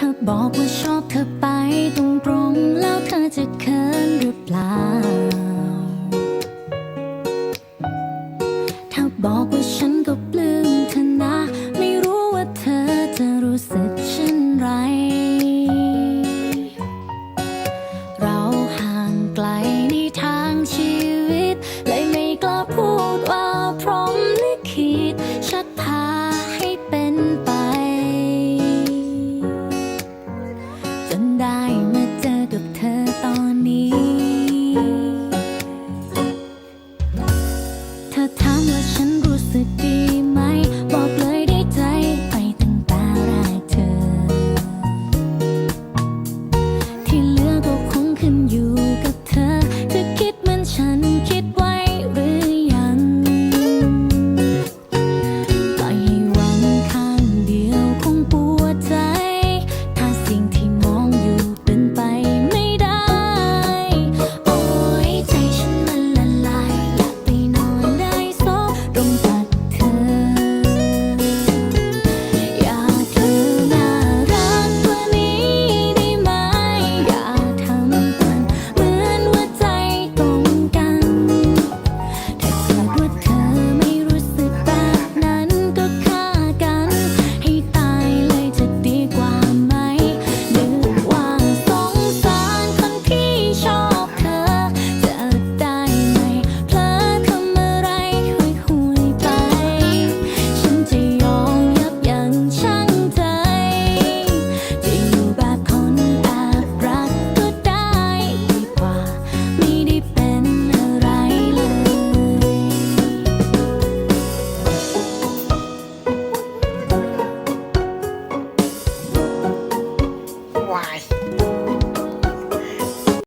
เธอบอกว่าชอบเธอไปตรงตรงแล้วเธอจะเขินหรือเปล่า เธอบอกว่าฉัน ได้มาเจอกับเธอตอนนี้ เธอถามว่าฉันรู้สึก